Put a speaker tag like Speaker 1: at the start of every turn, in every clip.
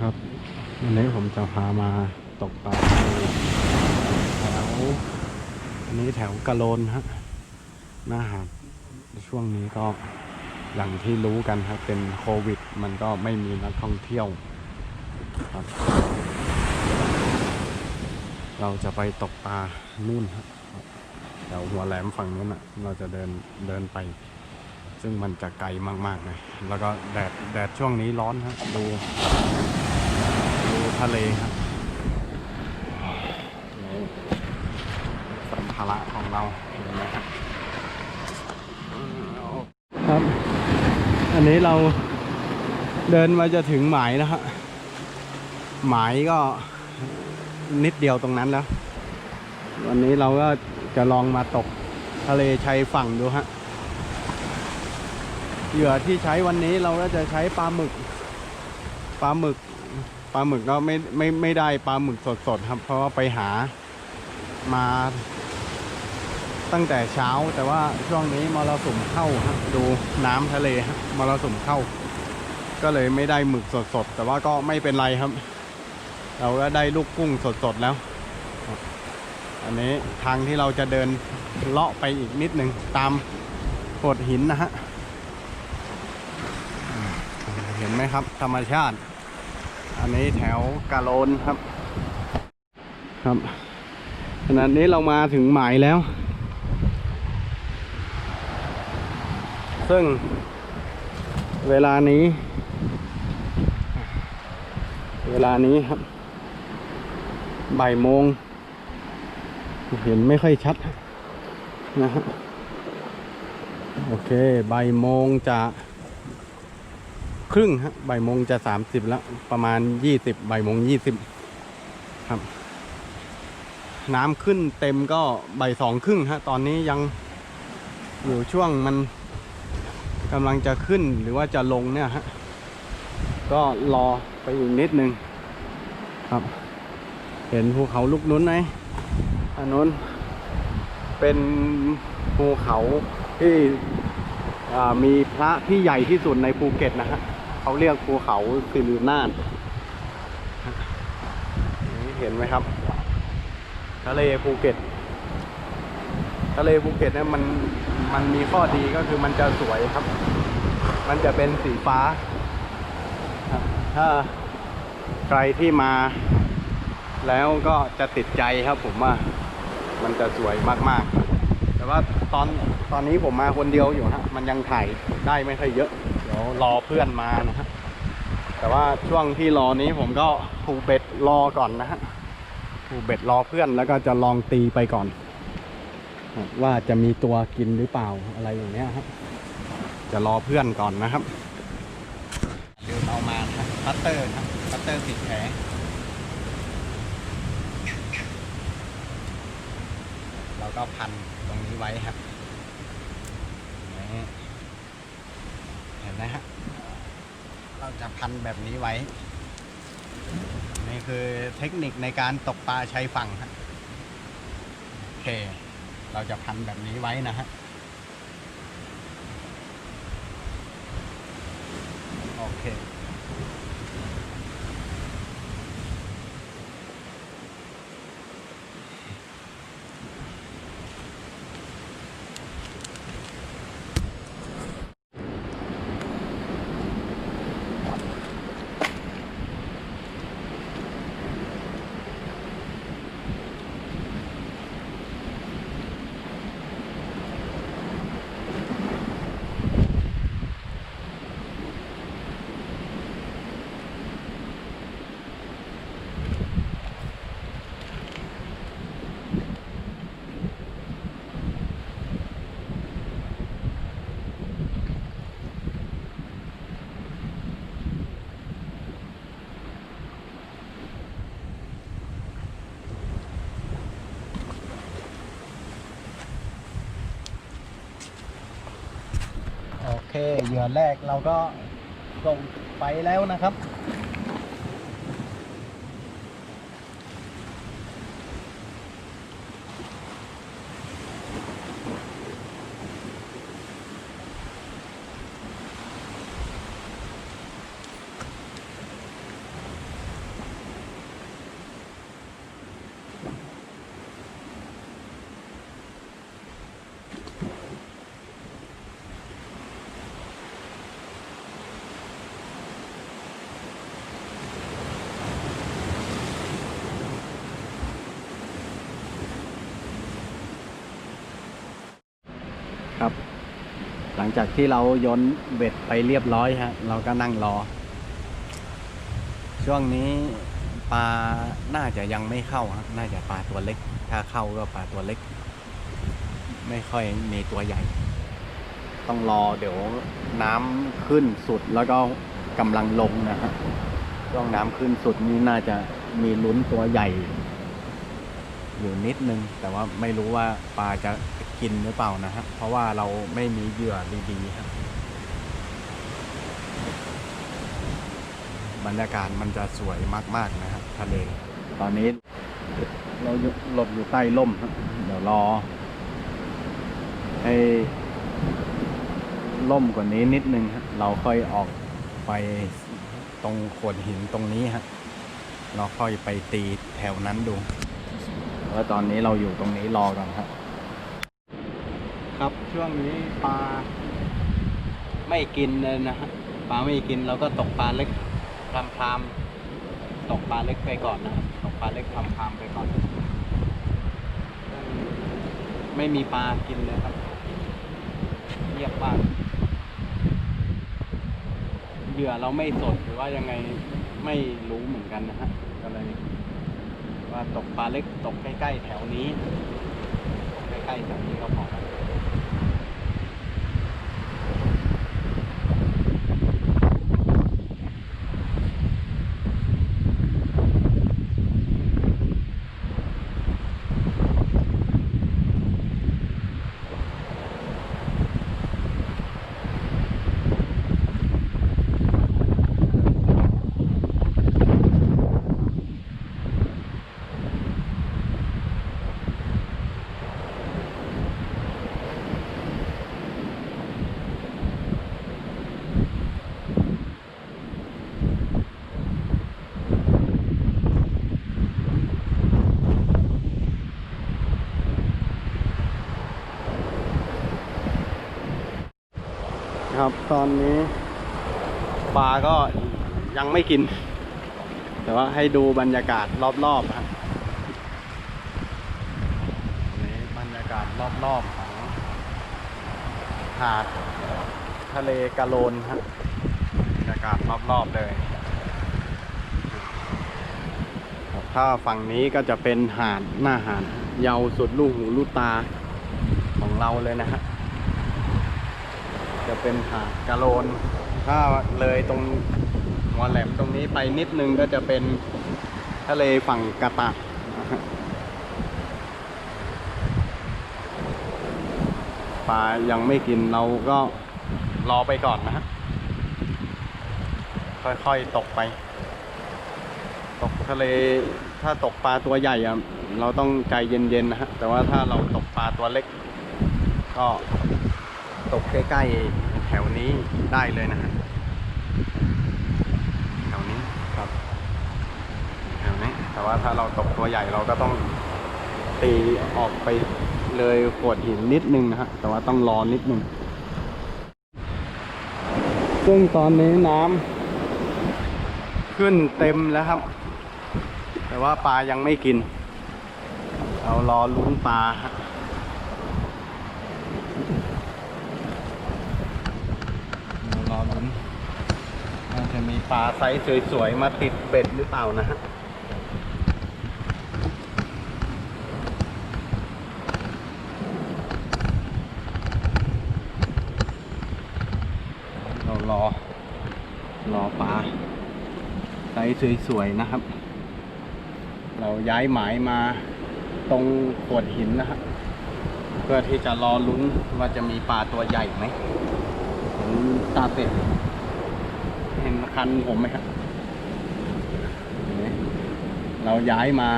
Speaker 1: ครับวันนี้ผมจะพามาตกปลาแถวอันนี้แถวกะโลนฮะหน้าหาดช่วงนี้ก็อย่างที่รู้กันครับเป็นโควิด มันก็ไม่มีนักท่องเที่ยวครับ เราจะไปตกปลานู่นฮะแถวหัวแหลมฝั่งนู้นอะ เราจะเดินเดินไป ซึ่งมันจะไกลมากๆเลยแล้วก็แดดแดดช่วงนี้ร้อนฮะดู ทะเลครับนี่สัมภาระของเราเห็นไหมครับครับ อันนี้เราเดินมาจะถึงหมายนะฮะหมายก็นิดเดียวตรงนั้นแล้ว วันนี้เราก็จะลองมาตกทะเลชายฝั่งดูฮะเหยื่อที่ใช้วันนี้เราก็จะใช้ปลาหมึก ปลาหมึก ปลาหมึกก็ไม่ไม่ไม่ได้ปลาหมึกสดๆครับ เพราะว่าไปหามาตั้งแต่เช้าแต่ว่าช่วงนี้มรสุมเข้าครับดูน้ำทะเลครับมรสุมเข้า ก็เลยไม่ได้หมึกสดๆแต่ว่าก็ไม่เป็นไรครับ เราก็ได้ลูกกุ้งสดๆแล้ว อันนี้ทางที่เราจะเดินเลาะไปอีกนิดหนึ่งตามโขดหินนะฮะเห็นไหมครับ ธรรมชาติ อันนี้แถวกาโลนครับ ครับขณะนี้เรามาถึงหมายแล้ว ซึ่งเวลานี้ เวลานี้ครับบ่ายโมง เห็นไม่ค่อยชัดนะฮะโอเคบ่ายโมงจะ ครึ่งฮะบ่ายโมงจะสามสิบแล้ว ประมาณยี่สิบบ่ายโมงยี่สิบครับ น้ำขึ้นเต็มก็บ่ายสองครึ่งฮะ ตอนนี้ยังอยู่ช่วงมันกำลังจะขึ้นหรือว่าจะลงเนี่ยฮะ ก็รอไปอีกนิดนึงครับ เห็นภูเขาลูกนุ้นไหมอันนู้นเป็นภูเขาที่มีพระที่ใหญ่ที่สุดในภูเก็ตนะฮะ เขาเรียกภูเขาสิรินาถนี่เห็นไหมครับ ทะเลภูเก็ต ทะเลภูเก็ตเนี่ยมันมันมีข้อดีก็คือมันจะสวยครับ มันจะเป็นสีฟ้า ถ้าใครที่มา แล้วก็จะติดใจครับผมว่ามันจะสวยมากๆ แต่ว่าตอนตอนนี้ผมมาคนเดียวอยู่ฮะมันยังถ่ายได้ไม่ค่อยเยอะ ดี๋ยวรอเพื่อนมานะฮะแต่ว่าช่วงที่รอนี้ผมก็ผูเบ็ดรอก่อนนะฮะผูเบ็ดรอเพื่อนแล้วก็จะลองตีไปก่อน ว่าจะมีตัวกินหรือเปล่าอะไรอย่างเนี้ยครับ จะรอเพื่อนก่อนนะครับเดินเอามาครับพัตเตอร์ครับพัตเตอร์ติดแผลเราก็พันตรงนี้ไว้ครับนี่เห็นไหมฮะ เรา จะพันแบบนี้ไว้ นี่คือเทคนิคในการตกปลาชายฝั่งโอเค เราจะพันแบบนี้ไว้นะฮะ เคเหยื่อแรกเราก็ส่งไปแล้วนะครับ ห ลังจากที่เราโยนเบ็ดไปเรียบร้อยฮะเราก็นั่งรอ ช่วงนี้ปลาน่าจะยังไม่เข้าฮะน่าจะปลาตัวเล็ก ถ้าเข้าก็ปลาตัวเล็ก ไม่ค่อยมีตัวใหญ่ ต้องรอเดี๋ยวน้ำขึ้นสุดแล้วก็กำลังลงนะฮะช่วงน้ำขึ้นสุดนี่น่าจะมีลุ้นตัวใหญ่ อยู่นิดนึง แต่ว่าไม่รู้ว่าปลาจะ กินหรือเปล่านะฮะเพราะว่าเราไม่มีเหยื่อดีๆครับบรรยากาศมันจะสวยมาก ๆ นะครับทะเล ตอนนี้เราหลบอยู่ใต้ร่มเดี๋ยวรอ ให้ล่มกว่านี้นิดนึงฮะเราค่อยออกไปตรงโขดหินตรงนี้ฮะเราค่อยไปตีแถวนั้นดูแล้วตอนนี้เราอยู่ตรงนี้รอกันครับ ครับช่วงนี้ปลาไม่กินเลยนะฮะปลาไม่กินเราก็ตกปลาเล็กพรามพรามๆตกปลาเล็กไปก่อนนะครับตกปลาเล็กพรามพรามๆไปก่อน ไม่มีปลากินเลยครับเงียบมากเหยื่อเราไม่สดหรือว่ายังไงไม่รู้เหมือนกันนะฮะก็เลยว่าตกปลาเล็กตกใกล้ๆแถวนี้ ตกใกล้ๆแถวนี้ก็พอ ตอนนี้ปลาก็ยังไม่กิน แต่ว่าให้ดูบรรยากาศรอบๆครับนนี้บรรยากาศรอบๆของหาดทะเลกะโลนครับบรรยากาศรอบๆเลยถ้าฝั่งนี้ก็จะเป็นหาดหน้าหาดเยาวสุดลูกหูลูกตาของเราเลยนะฮะ จะเป็นหาดกะโลน ถ้าเลยตรงหัวแหลมตรงนี้ไปนิดนึงก็จะเป็นทะเลฝั่งกะตะปลายังไม่กินเราก็รอไปก่อนนะฮะค่อยๆตกไป ตกทะเลถ้าตกปลาตัวใหญ่อะเราต้องใจเย็นๆนะฮะแต่ว่าถ้าเราตกปลาตัวเล็ก ก็ ตกใกล้ๆแถวนี้ได้เลยนะฮะแถวนี้ครับแถวนี้แต่ว่าถ้าเราตกตัวใหญ่เราก็ต้องตีออกไปเลยโขดหินนิดนึงนะฮะแต่ว่าต้องรอนิดนึงซึ่งตอนนี้น้ำขึ้นเต็มแล้วครับ แต่ว่าปลายังไม่กิน เรารอลุ้นปลาฮะเรารอลุ้นว่า จะมีปลาไซส์สวยๆ มาติดเบ็ดหรือเปล่านะฮะเรารอ รอปลาไซส์สวยๆ นะครับ เราย้ายหมายมาตรงโขดหินนะครับเพื่อที่จะรอลุ้นว่าจะมีปลาตัวใหญ่ไหมเห็นตาเป็ด ทันผมไหมครับเราย้ายมา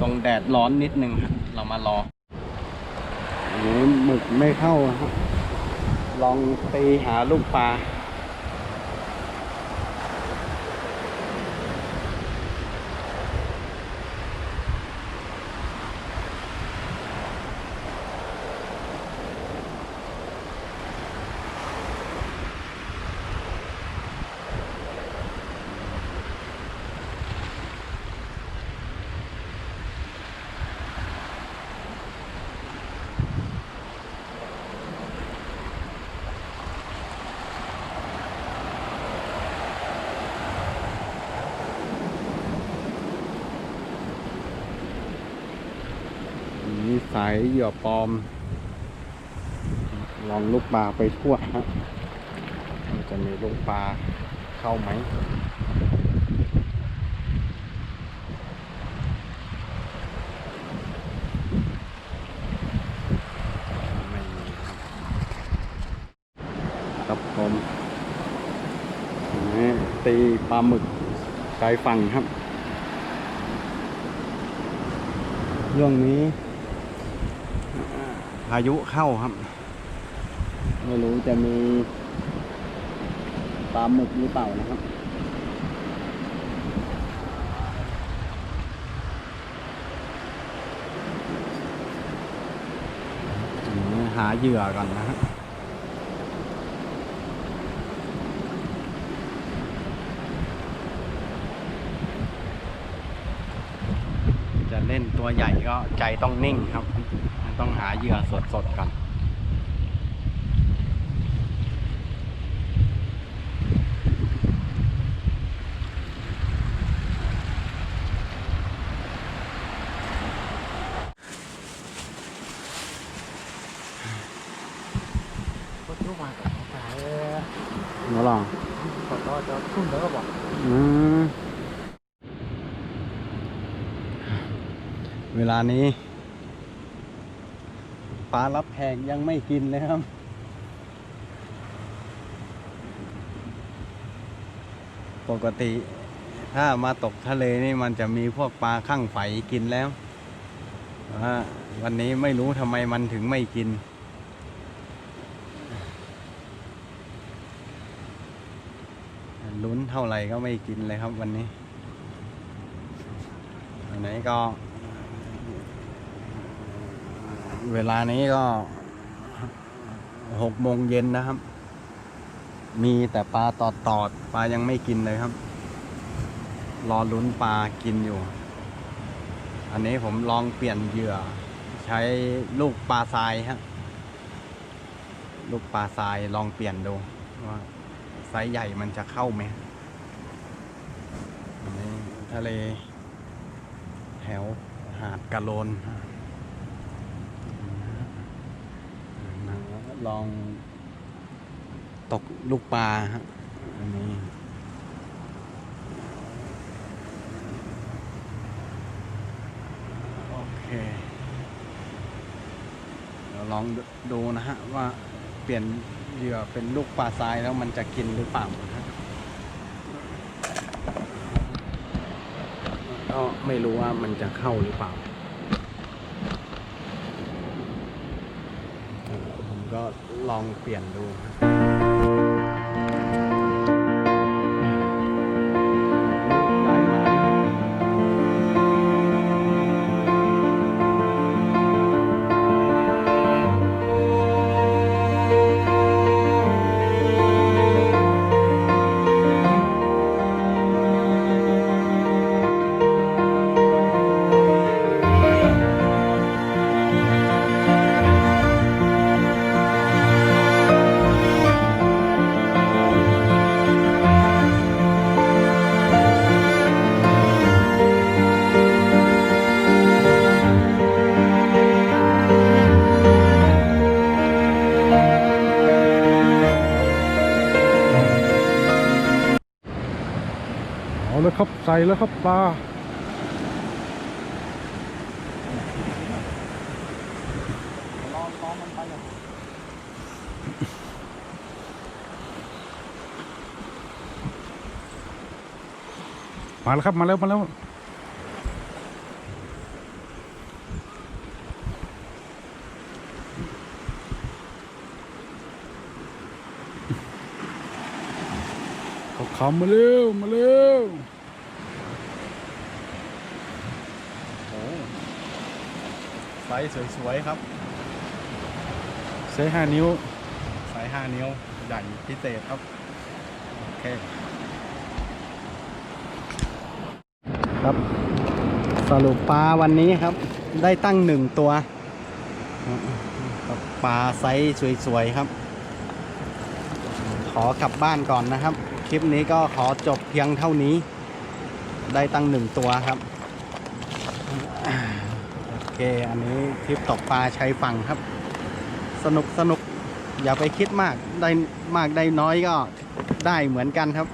Speaker 1: ตรงแดดร้อนนิดนึงเรามารออันนี้หมึกไม่เข้าครับลองตีหาลูกปลาายเหยื่อปลอม ลองลูกปลาไปทั่วฮะมันจะมีลูกปลาเข้าไหมครับผมตีปลาหมึกชายฝั่งครับ เรื่องนี้ พายุเข้าครับ ไม่รู้จะมีปลาหมึกหรือเปล่านะครับ หาเหยื่อก่อนนะฮะจะเล่นตัวใหญ่ก็ใจต้องนิ่งครับ ต้องหาเหยื่อสดๆก่อน
Speaker 2: ก็ทุกวันก็ขาย
Speaker 1: มาลอง
Speaker 2: ก็ก็จะขึ้นแล้วก็บอก
Speaker 1: อืมเวลานี้ ปลารับแขกยังไม่กินเลยครับ ปกติถ้ามาตกทะเลนี่มันจะมีพวกปลาข้างไฟกินแล้วแต่ว่าวันนี้ไม่รู้ทำไมมันถึงไม่กิน ลุ้นเท่าไหร่ก็ไม่กินเลยครับวันนี้อันไหนก็ เวลานี้ก็หกโมงเย็นนะครับ มีแต่ปลาตอดตอดปลายังไม่กินเลยครับ รอลุ้นปลากินอยู่ อันนี้ผมลองเปลี่ยนเหยื่อ ใช้ลูกปลาทรายฮะลูกปลาทรายลองเปลี่ยนดูว่าไซส์ใหญ่มันจะเข้าไหมอันนี้ทะเล แถวหาดกะโลน ลองตกลูกปลาฮะอันนี้โอเคเดี๋ยวลองดูนะฮะ ว่าเปลี่ยนเหยื่อเป็นลูกปลาทรายแล้วมันจะกินหรือเปล่านฮะก็ไม่รู้ว่ามันจะเข้าหรือเปล่าเออผมก็ ลองเปลี่ยนดู
Speaker 2: ส่แล้วครับปลามาแล้วครับ มาแล้ว มาแล้วเขาขำมาเร็ว มาเร็ว
Speaker 1: โอ้ ไซส์สวยๆครับ
Speaker 2: ใช้ห้านิ้ว
Speaker 1: ไซส์5นิ้วใหญ่พิเศษครับ โอเค ครับ สรุปปลาวันนี้ครับ ได้ตั้งหนึ่งตัวครับปลาไซส์สวยๆครับ ขอกลับบ้านก่อนนะครับ คลิปนี้ก็ขอจบเพียงเท่านี้ ได้ตั้งหนึ่งตัวครับโอ เคอันนี้ทริปตกปลาชายฝั่งครับ สนุกสนุกอย่าไปคิดมากได้มากได้น้อยก็ได้เหมือนกันครับ